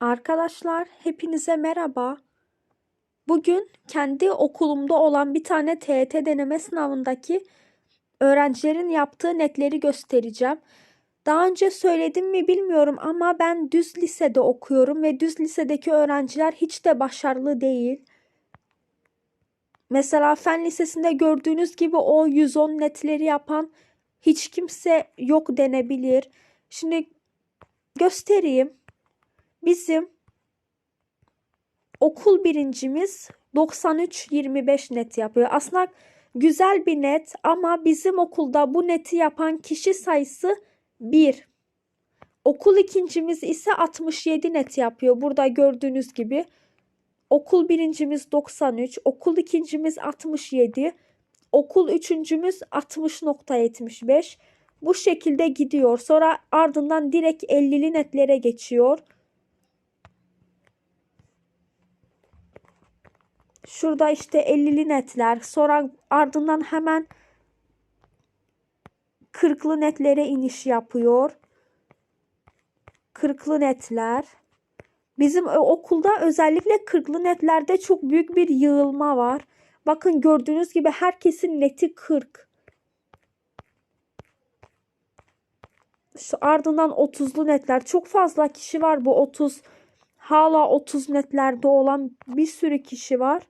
Arkadaşlar hepinize merhaba. Bugün kendi okulumda olan bir tane TET deneme sınavındaki öğrencilerin yaptığı netleri göstereceğim. Daha önce söyledim mi bilmiyorum ama ben düz lisede okuyorum ve düz lisedeki öğrenciler hiç de başarılı değil. Mesela fen lisesinde gördüğünüz gibi o 110 netleri yapan hiç kimse yok denebilir. Şimdi göstereyim. Bizim okul birincimiz 93-25 net yapıyor. Aslında güzel bir net ama bizim okulda bu neti yapan kişi sayısı 1. Okul ikincimiz ise 67 net yapıyor. Burada gördüğünüz gibi. Okul birincimiz 93, okul ikincimiz 67, okul üçüncümüz 60.75. Bu şekilde gidiyor. Sonra ardından direkt 50'li netlere geçiyor. Şurada işte 50'li netler. Sonra ardından hemen 40'lı netlere iniş yapıyor. 40'lı netler. Bizim okulda özellikle 40'lı netlerde çok büyük bir yığılma var. Bakın gördüğünüz gibi herkesin neti 40. Şu ardından 30'lu netler. Çok fazla kişi var bu 30. Hala 30 netlerde olan bir sürü kişi var.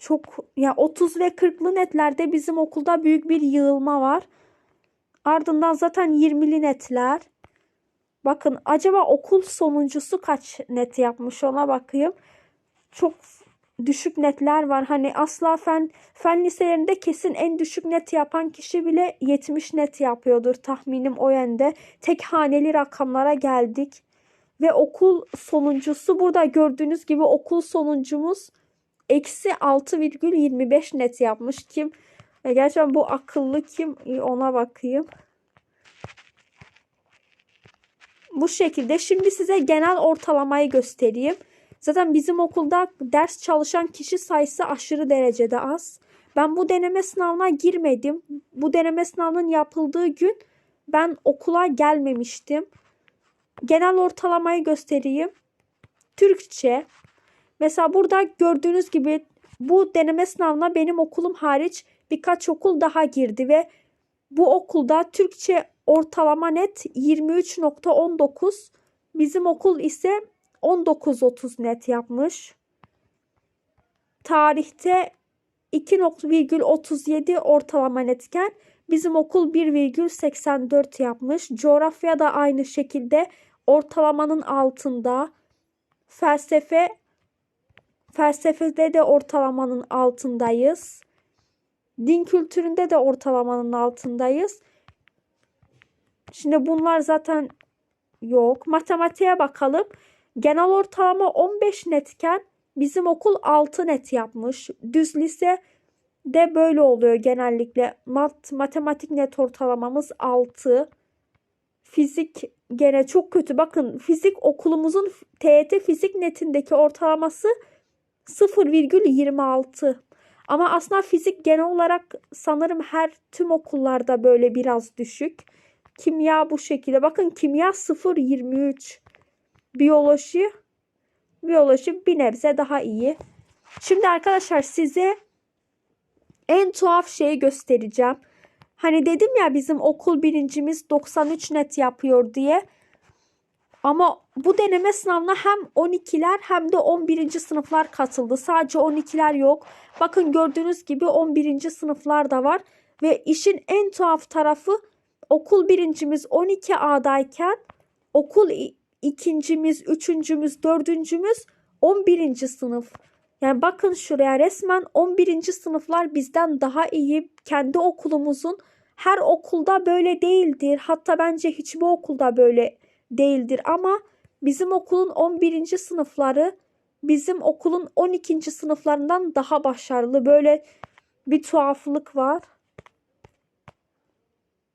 Çok ya 30 ve 40'lı netlerde bizim okulda büyük bir yığılma var. Ardından zaten 20'li netler. Bakın acaba okul sonuncusu kaç net yapmış ona bakayım. Çok düşük netler var. Hani asla fen fen liselerinde kesin en düşük net yapan kişi bile 70 net yapıyordur tahminim o yönde. Tek haneli rakamlara geldik. Ve okul sonuncusu burada gördüğünüz gibi okul sonuncumuz eksi 6,25 net yapmış. Kim? E, gerçekten bu akıllı kim? Ona bakayım. Bu şekilde. Şimdi size genel ortalamayı göstereyim. Zaten bizim okulda ders çalışan kişi sayısı aşırı derecede az. Ben bu deneme sınavına girmedim. Bu deneme sınavının yapıldığı gün ben okula gelmemiştim. Genel ortalamayı göstereyim. Türkçe. Mesela burada gördüğünüz gibi bu deneme sınavına benim okulum hariç birkaç okul daha girdi ve bu okulda Türkçe ortalama net 23.19. Bizim okul ise 19.30 net yapmış. Tarihte 2.37 ortalama netken bizim okul 1,84 yapmış. Coğrafya da aynı şekilde ortalamanın altında. Felsefe felsefede de ortalamanın altındayız. Din kültüründe de ortalamanın altındayız. Şimdi bunlar zaten yok. Matematiğe bakalım. Genel ortalama 15 netken bizim okul 6 net yapmış. Düz lise de böyle oluyor genellikle. Mat, matematik net ortalamamız 6. Fizik gene çok kötü. Bakın fizik okulumuzun TET fizik netindeki ortalaması 0,26. Ama aslında fizik genel olarak sanırım her tüm okullarda böyle biraz düşük. Kimya bu şekilde. Bakın kimya 0,23. Biyoloji biyoloji bir nebze daha iyi. Şimdi arkadaşlar size en tuhaf şeyi göstereceğim. Hani dedim ya bizim okul birincimiz 93 net yapıyor diye. Ama bu deneme sınavına hem 12'ler hem de 11. sınıflar katıldı. Sadece 12'ler yok. Bakın gördüğünüz gibi 11. sınıflar da var. Ve işin en tuhaf tarafı okul birincimiz 12A'dayken okul ikincimiz, üçüncümüz, dördüncümüz 11. sınıf. Yani bakın şuraya resmen 11. sınıflar bizden daha iyi. Kendi okulumuzun her okulda böyle değildir. Hatta bence hiçbir okulda böyle değildir ama bizim okulun 11. sınıfları bizim okulun 12. sınıflarından daha başarılı. Böyle bir tuhaflık var.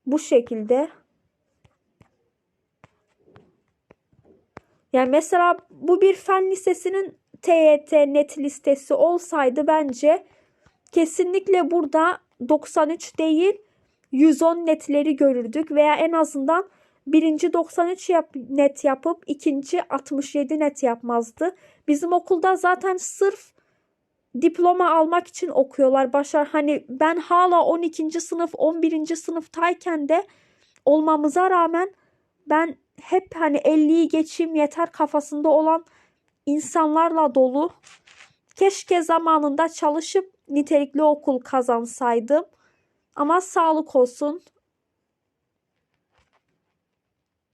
Bu şekilde. Yani mesela bu bir fen lisesinin TYT net listesi olsaydı bence kesinlikle burada 93 değil 110 netleri görürdük veya en azından birinci 93 yap, net yapıp ikinci 67 net yapmazdı. Bizim okulda zaten sırf diploma almak için okuyorlar. Başar hani ben hala 12. sınıf 11. sınıftayken de olmamıza rağmen ben hep hani 50'yi geçeyim yeter kafasında olan insanlarla dolu. Keşke zamanında çalışıp nitelikli okul kazansaydım. Ama sağlık olsun.